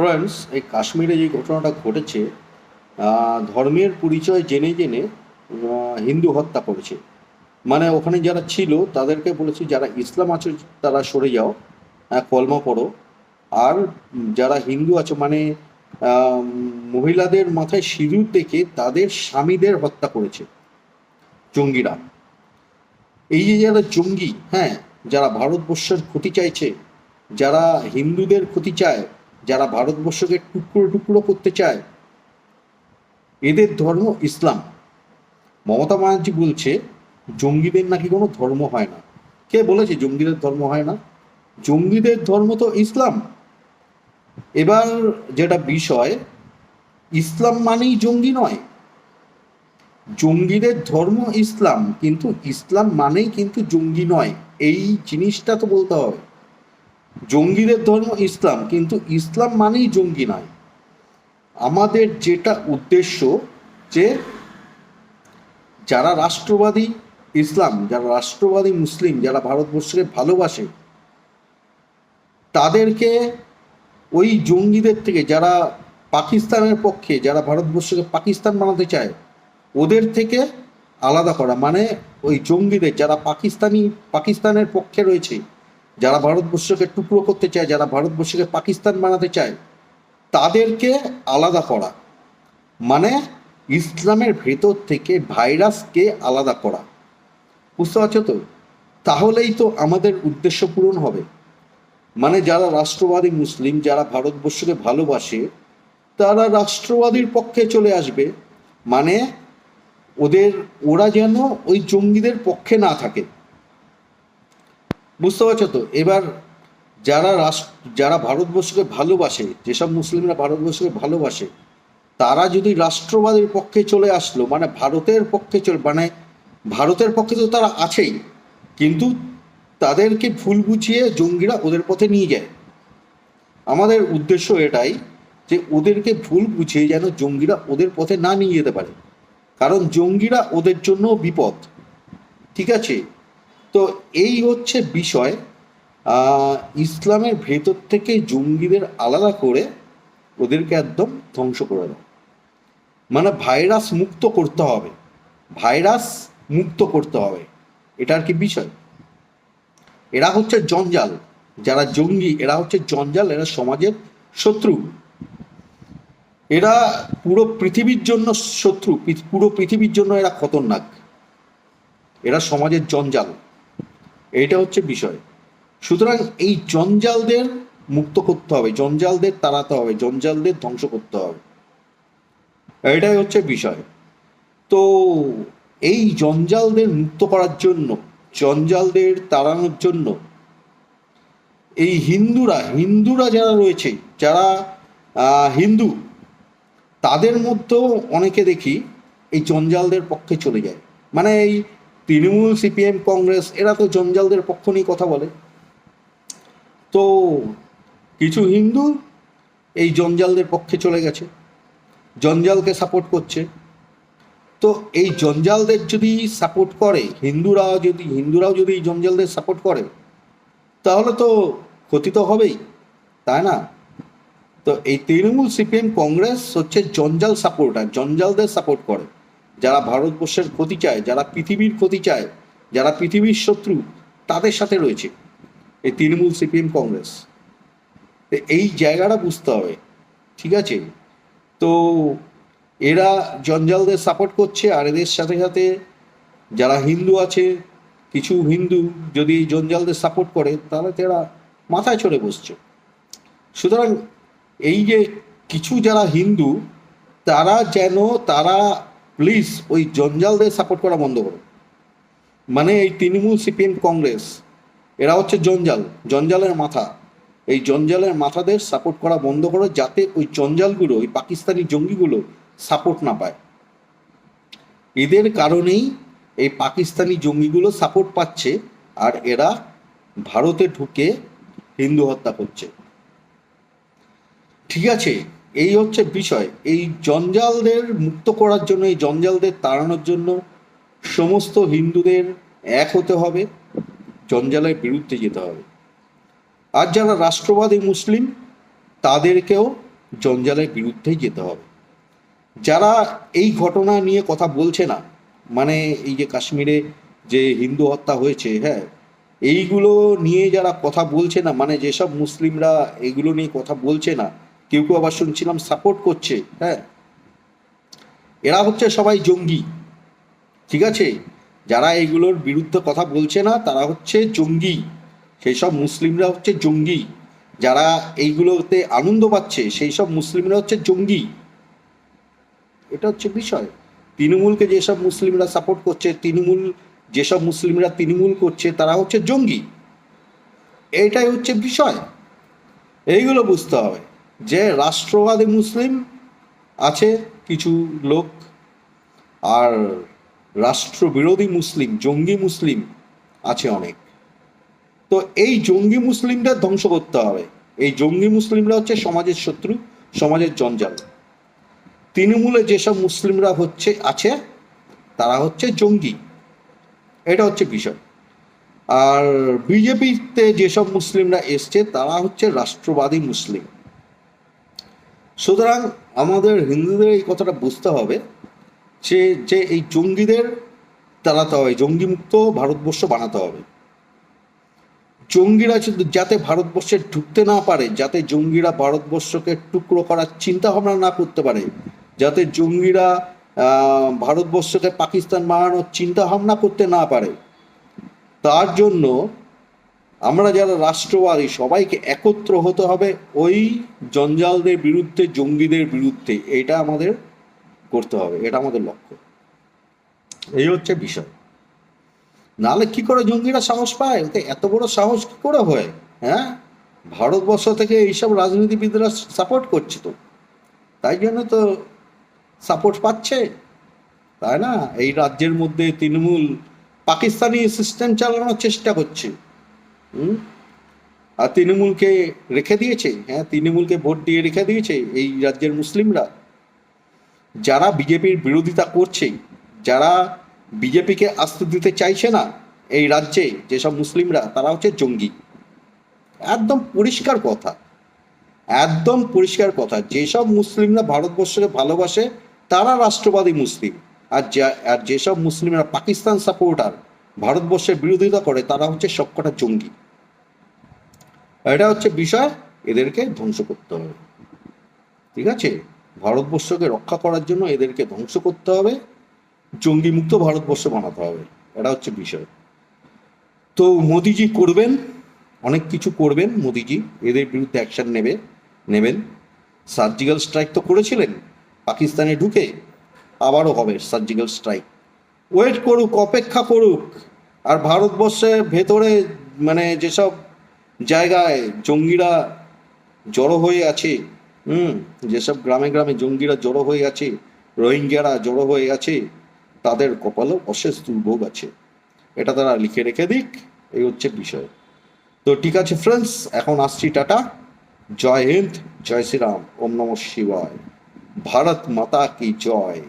Friends এই কাশ্মীরে যে ঘটনাটা ঘটেছে ধর্মের পরিচয় জেনে জেনে হিন্দু হত্যা করেছে। মানে ওখানে যারা ছিল, তাদেরকে বলেছে যারা ইসলাম আছে, তারা সরে যাও কলমা পড়ো। আর যারা হিন্দু আছে মানে মহিলাদের মাথায় সিঁদুর দেখে তাদের স্বামীদের হত্যা করেছে, জঙ্গিরা। এই যে যারা জঙ্গি হ্যাঁ যারা ভারতবর্ষের ক্ষতি চাইছে, যারা হিন্দুদের ক্ষতি চায় যারা ভারতবর্ষকে টুকরো টুকরো করতে চায়, এদের ধর্ম ইসলাম। মমতা ব্যানার্জি বলছে, জঙ্গিদের নাকি কোনো ধর্ম হয় না। কে বলেছে জঙ্গিদের ধর্ম হয় না? জঙ্গিদের ধর্ম তো ইসলাম। এবার যেটা বিষয়, ইসলাম মানেই জঙ্গি নয়। জঙ্গিদের ধর্ম ইসলাম, কিন্তু ইসলাম মানেই কিন্তু জঙ্গি নয়। এই জিনিসটা তো বলতে হবে। জঙ্গিদের ধর্ম ইসলাম, কিন্তু ইসলাম মানেই জঙ্গি নয়। আমাদের যেটা উদ্দেশ্য যে যারা রাষ্ট্রবাদী ইসলাম, যারা রাষ্ট্রবাদী মুসলিম, যারা ভারতবর্ষকে ভালোবাসে, তাদেরকে ওই জঙ্গিদের থেকে, যারা পাকিস্তানের পক্ষে, যারা ভারতবর্ষকে পাকিস্তান বানাতে চায়, ওদের থেকে আলাদা করা। মানে ওই জঙ্গিদের, যারা পাকিস্তানি, পাকিস্তানের পক্ষে রয়েছে যারা ভারতবর্ষকে টুকরো করতে চায়, যারা ভারতবর্ষকে পাকিস্তান বানাতে চায়, তাদেরকে আলাদা করা। মানে ইসলামের ভেতর থেকে ভাইরাসকে আলাদা করা। বুঝতে পারছ তো? তাহলেই তো আমাদের উদ্দেশ্য পূরণ হবে। মানে যারা রাষ্ট্রবাদী মুসলিম, যারা ভারতবর্ষকে ভালোবাসে, তারা রাষ্ট্রবাদীর পক্ষে চলে আসবে। মানে ওদের, ওরা যেন ওই জঙ্গিদের পক্ষে না থাকে। বুঝতে পারছ তো? এবার যারা রাষ্ট্র, যারা ভারতবর্ষকে ভালোবাসে, যেসব মুসলিমরা ভারতবর্ষকে ভালোবাসে, তারা যদি রাষ্ট্রবাদের পক্ষে চলে আসলো মানে ভারতের পক্ষে চলে মানে ভারতের পক্ষে তো তারা আছেই, কিন্তু তাদেরকে ভুল বুঝিয়ে জঙ্গিরা ওদের পথে নিয়ে যায়। আমাদের উদ্দেশ্য এটাই যে ওদেরকে ভুল বুঝিয়ে যেন জঙ্গিরা ওদের পথে না নিয়ে যেতে পারে। কারণ জঙ্গিরা ওদের জন্য বিপদ। ঠিক আছে? তো এই হচ্ছে বিষয়। ইসলামের ভেতর থেকে জঙ্গিদের আলাদা করে ওদেরকে একদম ধ্বংস করে দেয় মানে ভাইরাস মুক্ত করতে হবে। ভাইরাস মুক্ত করতে হবে। এটা আর কি বিষয়? এরা হচ্ছে জঞ্জাল। যারা জঙ্গি, এরা হচ্ছে জঞ্জাল, এরা সমাজের শত্রু। এরা পুরো পৃথিবীর জন্য শত্রু। পুরো পৃথিবীর জন্য এরা খতরনাক। এরা সমাজের জঞ্জাল। এইটা হচ্ছে বিষয়। সুতরাং এই জঞ্জালদের মুক্ত করতে হবে, জঞ্জালদের তাড়াতে হবে, জঞ্জালদের ধ্বংস করতে হবে। এটাই হচ্ছে বিষয়। তো এই জঞ্জালদের মুক্ত করার জন্য, জঞ্জালদের তাড়ানোর জন্য এই হিন্দুরা হিন্দুরা যারা রয়েছে, যারা হিন্দু, তাদের মধ্যেও অনেকে দেখি এই জঞ্জালদের পক্ষে চলে যায়। মানে এই তৃণমূল সিপিএম কংগ্রেস, এরা তো জঞ্জালদের পক্ষ নিয়ে কথা বলে। তো কিছু হিন্দু এই জঞ্জালদের পক্ষে চলে গেছে, জঞ্জালকে সাপোর্ট করছে। তো এই জঞ্জালদের যদি সাপোর্ট করে হিন্দুরা যদি, হিন্দুরাও যদি এই জঞ্জালদের সাপোর্ট করে, তাহলে তো ক্ষতি তো হবেই, তাই না? তো এই তৃণমূল সিপিএম কংগ্রেস হচ্ছে জঞ্জাল সাপোর্টার জঞ্জালদের সাপোর্ট করে। যারা ভারতবর্ষের ক্ষতি চায়, যারা পৃথিবীর ক্ষতি চায়, যারা পৃথিবীর শত্রু, তাদের সাথে রয়েছে এই তৃণমূল সিপিএম কংগ্রেস। এই জায়গাটা বুঝতে হবে, ঠিক আছে? তো এরা জঞ্জালদের সাপোর্ট করছে আর এদের সাথে সাথে যারা হিন্দু আছে, কিছু হিন্দু যদি জঞ্জালদের সাপোর্ট করে, তাহলে তো এরা মাথায় চড়ে বসছে। সুতরাং এই যে কিছু যারা হিন্দু, তারা যেন, তারা প্লিজ ওই জঞ্জালদের সাপোর্ট করা বন্ধ করো। মানে এই তৃণমূল সিপিএম কংগ্রেস, এরা হচ্ছে জঞ্জাল, জঞ্জালের মাথা। এই জঞ্জালের মাথাদের সাপোর্ট করা বন্ধ করো যাতে ওই জঞ্জালগুলো, ওই পাকিস্তানি জঙ্গিগুলো সাপোর্ট না পায়। এদের কারণেই এই পাকিস্তানি জঙ্গিগুলো সাপোর্ট পাচ্ছে আর এরা ভারতে ঢুকে হিন্দু হত্যা করছে। ঠিক আছে এই হচ্ছে বিষয়। এই জঞ্জালদের মুক্ত করার জন্য, এই জঞ্জালদের তাড়ানোর জন্য সমস্ত হিন্দুদের এক হতে হবে, জঞ্জালের বিরুদ্ধে যেতে হবে। আর যারা রাষ্ট্রবাদী মুসলিম, তাদেরকেও জঞ্জালের বিরুদ্ধেই যেতে হবে। যারা এই ঘটনা নিয়ে কথা বলছে না মানে এই যে কাশ্মীরে যে হিন্দু হত্যা হয়েছে হ্যাঁ এইগুলো নিয়ে যারা কথা বলছে না মানে যেসব মুসলিমরা এগুলো নিয়ে কথা বলছে না কেউ কেউ আবার শুনছিলাম সাপোর্ট করছে হ্যাঁ? এরা হচ্ছে সবাই জঙ্গি, ঠিক আছে? যারা এইগুলোর বিরুদ্ধে কথা বলছে না, তারা হচ্ছে জঙ্গি সেই সব মুসলিমরা হচ্ছে জঙ্গি। যারা এইগুলোতে আনন্দ পাচ্ছে সেই সব মুসলিমরা হচ্ছে জঙ্গি। এটা হচ্ছে বিষয়। তৃণমূলকে যেসব মুসলিমরা সাপোর্ট করছে, তৃণমূল, যেসব মুসলিমরা তৃণমূল করছে, তারা হচ্ছে জঙ্গি। এটাই হচ্ছে বিষয়। এইগুলো বুঝতে হবে। যে রাষ্ট্রবাদী মুসলিম আছে কিছু লোক, আর রাষ্ট্রবিরোধী মুসলিম, জঙ্গি মুসলিম আছে অনেক। তো এই জঙ্গি মুসলিমদের ধ্বংস করতে হবে। এই জঙ্গি মুসলিমরা হচ্ছে সমাজের শত্রু, সমাজের জঞ্জাল। তৃণমূলে যেসব মুসলিমরা হচ্ছে, আছে, তারা হচ্ছে জঙ্গি। এটা হচ্ছে বিষয়। আর বিজেপিতে যেসব মুসলিমরা এসছে, তারা হচ্ছে রাষ্ট্রবাদী মুসলিম। সুতরাং আমাদের হিন্দুদের এই কথাটা বুঝতে হবে যে যে এই জঙ্গিদের তাড়াতে হবে, জঙ্গিমুক্ত ভারতবর্ষ বানাতে হবে। জঙ্গিরা যাতে ভারতবর্ষে ঢুকতে না পারে, যাতে জঙ্গিরা ভারতবর্ষকে টুকরো করার চিন্তা ভাবনা না করতে পারে, যাতে জঙ্গিরা ভারতবর্ষকে পাকিস্তান বানানোর চিন্তা ভাবনা করতে না পারে, তার জন্য আমরা যারা রাষ্ট্রবাদী, সবাইকে একত্র হতে হবে ওই জঞ্জালদের বিরুদ্ধে, জঙ্গিদের বিরুদ্ধে। এটা আমাদের করতে হবে, এটা আমাদের লক্ষ্য। এই হচ্ছে বিষয়। নাহলে কি করে জঙ্গিরা সাহস পায়? ওতে এত বড় সাহস কি করে হয়? হ্যাঁ? ভারতবর্ষ থেকে এইসব রাজনীতিবিদরা সাপোর্ট করছে তো। তাই জন্য তো সাপোর্ট পাচ্ছে। তাই না? এই রাজ্যের মধ্যে তৃণমূল পাকিস্তানি সিস্টেম চালানোর চেষ্টা করছে। আর তৃণমূলকে রেখে দিয়েছে হ্যাঁ তৃণমূলকে ভোট দিয়ে রেখে দিয়েছে এই রাজ্যের মুসলিমরা। যারা বিজেপির বিরোধিতা করছে, যারা বিজেপিকে আসতে দিতে চাইছে না এই রাজ্যে যেসব মুসলিমরা, তারা হচ্ছে জঙ্গি। একদম পরিষ্কার কথা, একদম পরিষ্কার কথা। যেসব মুসলিমরা ভারতবর্ষকে ভালোবাসে, তারা রাষ্ট্রবাদী মুসলিম। আর যা, আর যেসব মুসলিমরা পাকিস্তান সাপোর্টার ভারতবর্ষের বিরোধিতা করে, তারা হচ্ছে সবকটা জঙ্গি। এটা হচ্ছে বিষয়, এদেরকে ধ্বংস করতে হবে। ঠিক আছে? ভারতবর্ষকে রক্ষা করার জন্য এদেরকে ধ্বংস করতে হবে জঙ্গি মুক্ত ভারতবর্ষ বানাতে হবে। এটা হচ্ছে বিষয়। তো মোদিজি করবেন, অনেক কিছু করবেন মোদিজি, এদের বিরুদ্ধে অ্যাকশন নেবে, নেবেন। সার্জিক্যাল স্ট্রাইক তো করেছিলেন, পাকিস্তানে ঢুকে আবারও হবে সার্জিক্যাল স্ট্রাইক ওয়েট করুক, অপেক্ষা করুক। আর ভারতবর্ষের ভেতরে মানে যেসব জায়গায় জঙ্গিরা জড়ো হয়ে আছে, হুম, যেসব গ্রামে গ্রামে জঙ্গিরা জড়ো হয়ে আছে, রোহিঙ্গারা জড়ো হয়ে আছে, তাদের কপালেও অশেষ দুর্ভোগ আছে। এটা তারা লিখে রেখে দিক, এই হচ্ছে বিষয়। তো ঠিক আছে ফ্রেন্ডস এখন আসছি টাটা। জয় হিন্দ, জয় শ্রীরাম, ওম নম শিবায়। ভারত মাতা কি জয়?